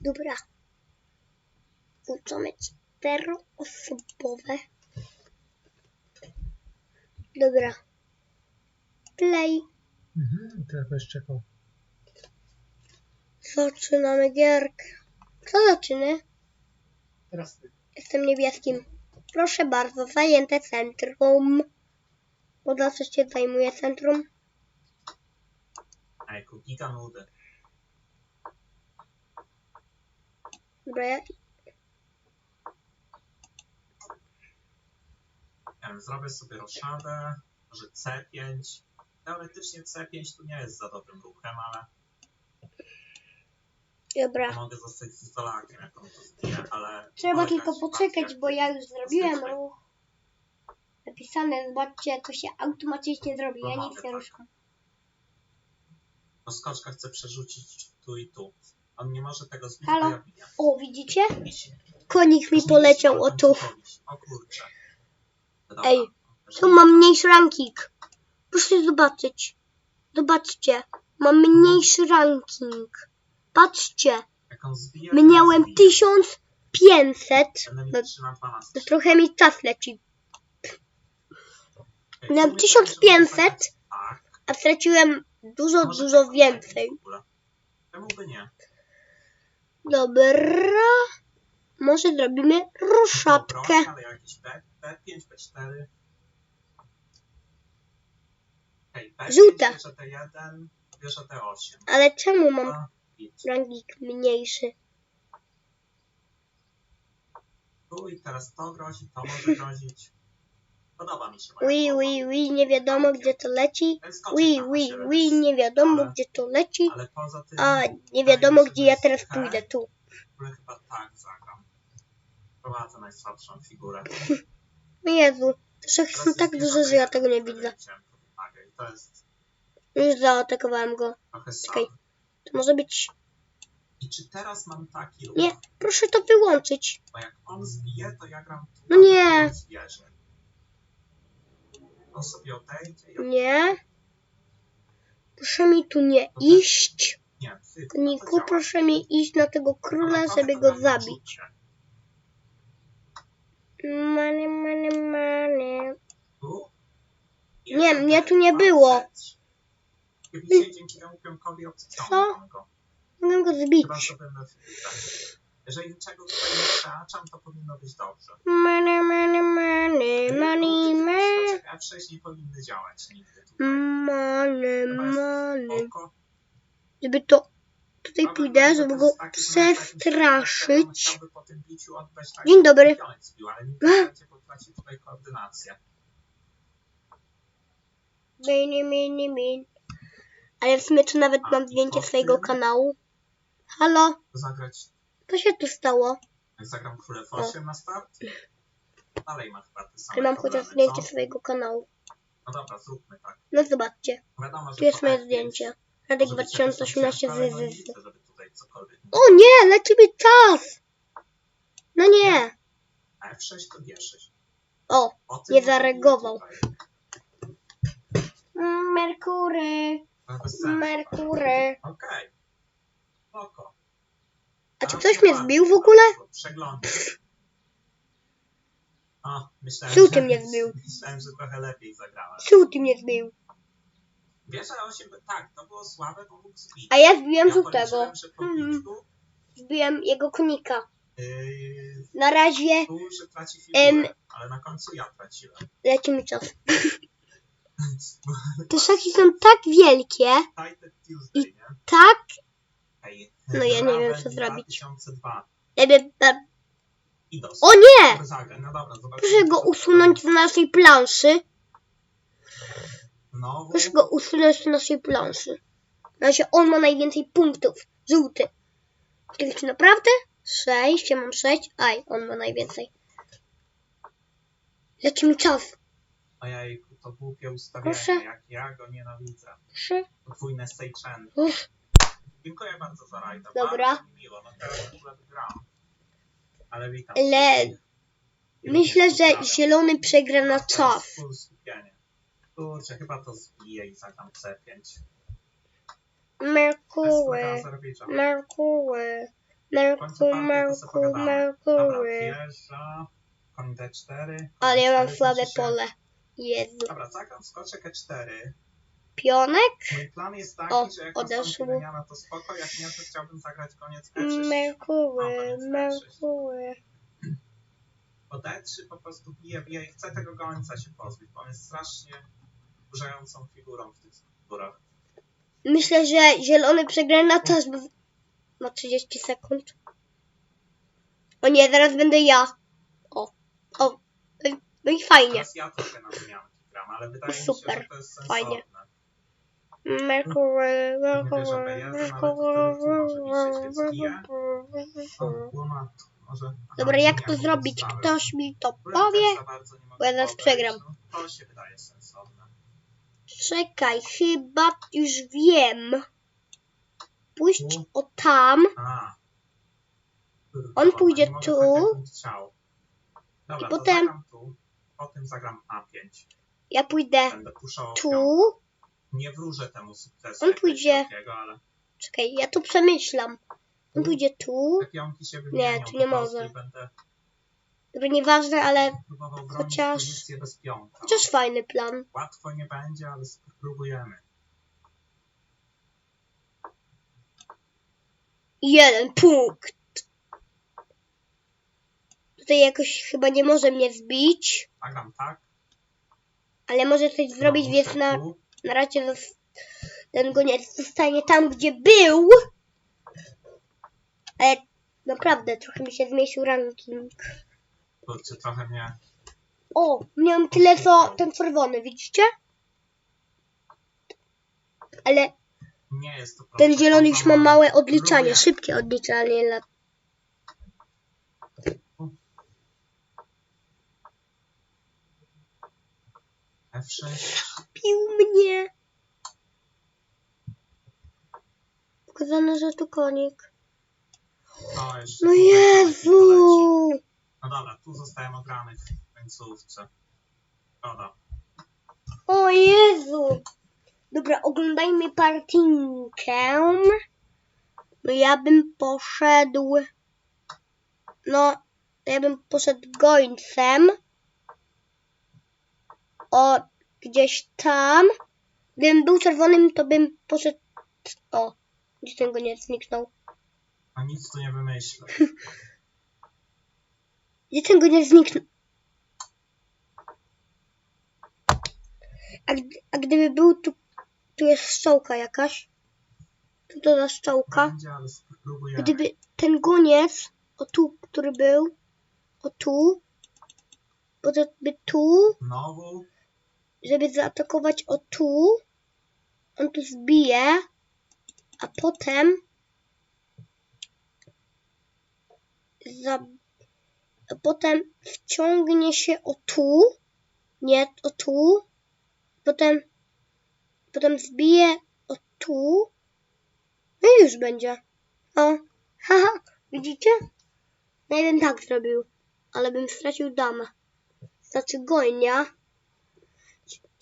Dobra. Włączamy czteroosobowe. Dobra. Play. Mhm. Teraz będziesz czekał. Zaczynamy gierkę. Kto zaczyna? Teraz ty. Jestem niebieskim. Proszę bardzo, zajęte centrum. Bo za co się zajmuje centrum? A jako giga Dobra, ja... Wiem, zrobię sobie roszadę, może C5. Teoretycznie C5 tu nie jest za dobrym ruchem, ale Dobra. mogę zostać z izolakiem, jak on to ale... Trzeba tylko poczekać, bo ja już zrobiłem ruch. Napisane, zobaczcie, to się automatycznie zrobi. Ja No nic mogę, nie tak. ruszam. Bo skoczka chce przerzucić tu i tu. On nie może tego zbić, Halo? bo ja biję. O, widzicie? Wisi. Konik mi poleciał o tu. O kurczę. Dobra. Ej, Tu mam mniejszy ranking. Proszę zobaczyć. Zobaczcie. Mam mniejszy ranking. Patrzcie. Jak on zbije, to ja Miałem zbiję. 1500. Będę No, miał 3 na 12. to trochę mi czas leci. Ej, miałem tu mi 1500. tak, że Tak. A straciłem dużo, Może dużo tak więcej. w ogóle. Czemu by nie? Dobra. Może zrobimy ruszatkę. Dobra, ale jakiś B, B5, B4. Hej, B5 Żółte. bierze T1, bierze T8. Ale czemu mam ranking mniejszy? Tu i teraz to grozi, to może grozić. Podoba mi się moja Ui, ui, ui, nie wiadomo gdzie to leci. Ui, ui, ui, nie wiadomo gdzie to leci. Ale poza tym... A, nie wiadomo gdzie ja teraz pójdę. Tu. ogóle chyba tak zagram. Prowadzę najsłabszą figurę. Jezu, te szachy są tak duże, że ja tego nie widzę. I to jest Już zaatakowałem go. trochę Czekaj. sad. To może być... I czy teraz mam taki ruch? Nie, proszę to wyłączyć. Bo jak on zbije, to ja gram tu. No nie. on Zbierze. On sobie odejdzie. Ja... Nie. Proszę mi tu nie iść. Nie, ty, działa. proszę mi iść na tego króla, żeby go zabić. Money, money, money. Tu? Nie, mnie tu nie było. dzięki temu pionkowi go. Mogę go zbić. Chyba to będę w Jeżeli czego tutaj nie przeaczam, to powinno być dobrze. Money, money, money, money, money. F6 nie powinny działać nigdy tutaj. Money, money. Żeby to... Tutaj Problem pójdę, że żeby go przestraszyć. tak, Dzień dobry. Mini, mini, mini. Ale w sumie to nawet mam zdjęcie swojego kanału. Halo? Zagrać, Co się tu stało? zagram królew 8 na start? Dalej ma chyba te same mam problemy, chociaż zdjęcie co? swojego kanału. No dobra, zróbmy tak. No zobaczcie. Wiadomo, że Tu jest moje F5 zdjęcie. Radek może być jakaś 2018 tam ciężka, ale no z nie liczę, żeby tutaj cokolwiek O nie, leci mi czas! No nie. A F6 to G6. O, O tym Nie zareagował. tutaj. Merkury, To bez sensu. Merkury. Okej. Spoko. A czy A, ktoś mnie zbił w ogóle? Przeglądam. O, myślałem, Żółty że, mnie zbił. Myślałem, że trochę lepiej. Żółty mnie zbił. Wiesz, ale 8, tak, to było słabe, bo mógł zbić. A ja zbiłem żółtego. policzyłem, że po Mhm. Zbiłem jego konika. yy, Na razie tu, że traci figurę, Em. ale na końcu ja traciłem. leci mi czas. Te szaki są tak wielkie, Tuesday, nie? tak... No ja nie wiem, co zrobić. 2002. Jakby- e, I dos. O nie! No dobra, zobaczymy. Proszę go usunąć z naszej planszy. Znowu. Proszę go usunąć z naszej planszy. Na razie on ma najwięcej punktów. Żółty. Czyli czy naprawdę? Sześć, ja mam sześć. Aj, on ma najwięcej. Leci mi czas. Ojejku, to głupie ustawienie, Proszę. jak ja go nienawidzę. Proszę. Podwójne Seichen. Uff, Dziękuję bardzo za rajda. Dobra. Bardzo mi miło, no teraz w ogóle wygram. Ale witam. Wszystkich. myślę, że zielony przegra na czas. Kurczę, chyba to zbiję i zagram C5. Bez Merkury, złego Azerbejdżanu. Merkury, W końcu Merkury, partię to sobie Merkury, pogadamy. Dobra, Merkury. wjeżdża. Koń D4. Ale ja mam D4 słabe pole. Jezu. Dobra, zagram skoczek E4. Pionek? Mój plan jest taki, O, że jak odeszło. wymiana to spoko, jak nie to chciałbym zagrać koniec E3. Merkury, Merkury. Bo D3 po prostu bije, bije i chce tego gońca się pozbyć, bo on jest strasznie burzającą figurą w tych figurach. Myślę, że zielony przegra na czas, bo ma 30 sekund. O nie, teraz będę ja. O, o. No i fajnie. Teraz ja trochę na wymianki gram, ale wydaje mi się, Super, że to jest sensowne. fajnie. Dobra, jak to zrobić? Ktoś mi to powie? bo ja zaraz przegram. Czekaj, chyba już wiem. Pójść o tam. On pójdzie tu. tak, I to potem- potem zagram A5. Ja pójdę tu. Nie wróżę temu sukcesu. On pójdzie- ale Czekaj, ja tu przemyślam. On pójdzie tu. się wymienią tu nie może. Będę Dobra, nieważne, ale Chociaż- chociaż fajny plan. Łatwo nie będzie, ale spróbujemy. Jeden punkt. Tutaj jakoś chyba nie może mnie zbić, Zagram tak. ale może coś zrobić, znowu więc na, tu. Na razie ten goniec zostanie tam, gdzie był. Ale naprawdę trochę mi się zmniejszył ranking. Kurczę, trochę mnie... O, miałem tyle co ten czerwony, widzicie? Ale Nie jest to ten zielony już ma małe odliczanie, szybkie odliczanie lat. F6. Pił mnie. Pokazane, że to konik. No, jeszcze No tutaj poleci. Jezu! No dobra, tu zostałem ograny w końcówce. Szkoda. O Jezu! Dobra, oglądajmy partinkę. No ja bym poszedł... No, ja bym poszedł gońcem. O, gdzieś tam. Gdybym był czerwonym, to bym poszedł... O, gdzie ten goniec zniknął? A nic tu nie wymyślę. Gdzie ten goniec zniknął? A, gdy, a gdyby był tu... Tu jest szczołka jakaś. Tu to za. Będzie, ale spróbujemy. Gdyby ten goniec, o tu, który był, o tu, potem by tu, Znowu. Żeby zaatakować o tu, on tu zbije, a potem za, a potem wciągnie się o tu, nie, o tu, potem, potem zbije o tu, no i już będzie. O, haha, widzicie? No jeden tak zrobił, ale bym stracił damę. Znaczy gojnia.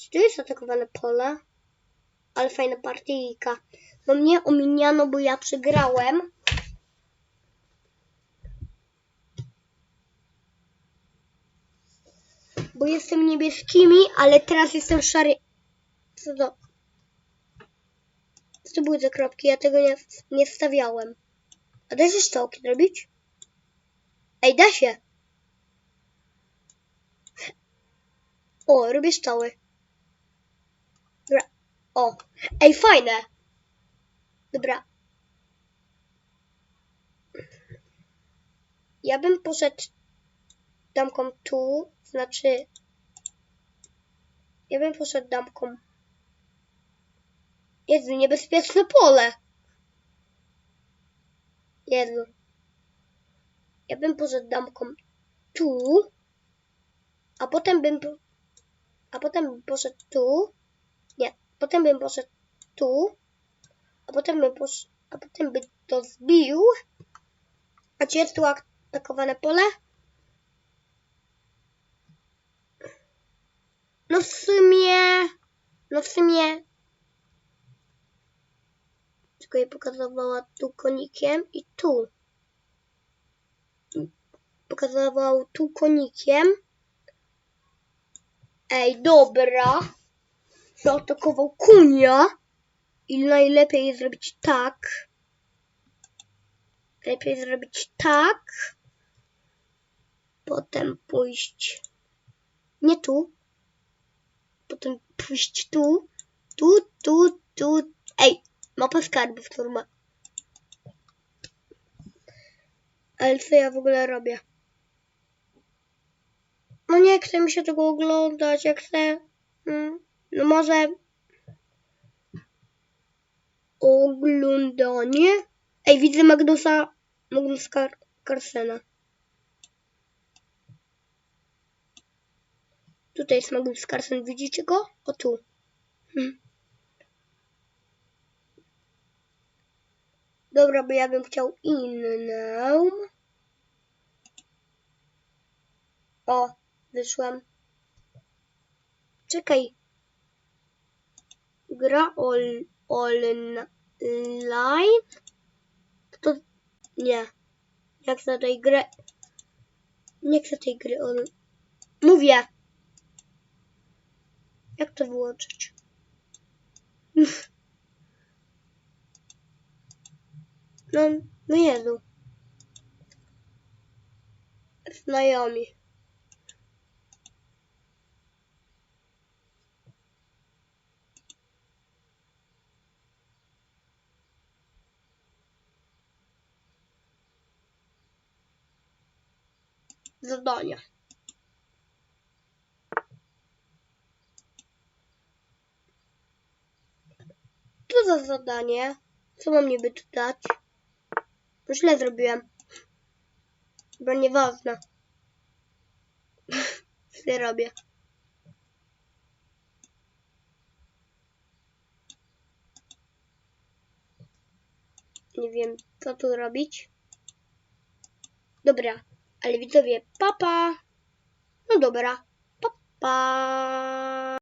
Czy- to jest atakowane pole? Ale fajna partyjka. No mnie ominiano, bo ja przegrałem. Bo jestem niebieskimi, ale teraz jestem szary. Co to? Co to były za kropki? Ja tego nie, nie wstawiałem. A da się stołki zrobić? Ej, da się. O, robię stoły. O. Ej, fajne. Dobra. Ja bym poszedł damką tu, znaczy... Ja bym poszedł damką... Jezu, niebezpieczne pole. Jezu. Ja bym poszedł damką tu, a potem bym... A potem bym poszedł tu. Potem bym poszedł tu, a potem bym posz... A potem by to zbił. A czy jest tu atakowane pole? No w sumie... No w sumie... Tylko jej pokazywała tu konikiem i tu. Pokazywał tu konikiem. Ej, dobra. Zaatakował kunia. I najlepiej zrobić tak. Lepiej zrobić tak. Potem pójść nie tu. Potem pójść tu. Tu, tu, tu. Ej, mapa skarbów turma. Ale co ja w ogóle robię? No nie chce mi się tego oglądać, jak chcę. Mm, no może oglądanie. Ej, widzę Magnusa, Magnus Car Carsena. Tutaj jest Magnus Carlsen, widzicie go? O tu. Hm. Dobra, bo ja bym chciał inną. O, wyszłam. Czekaj. Gra online. To nie. Nie chcę tej gry. Nie chcę tej gry on. Mówię. Jak to wyłączyć? No, no Jezu. Znajomi. Zadania. Co za zadanie? Co mam niby tu dać? Źle zrobiłem. Bo nieważne. Źle robię. Nie wiem, co tu robić. Dobra, ale widzowie, papa. No dobra, papa.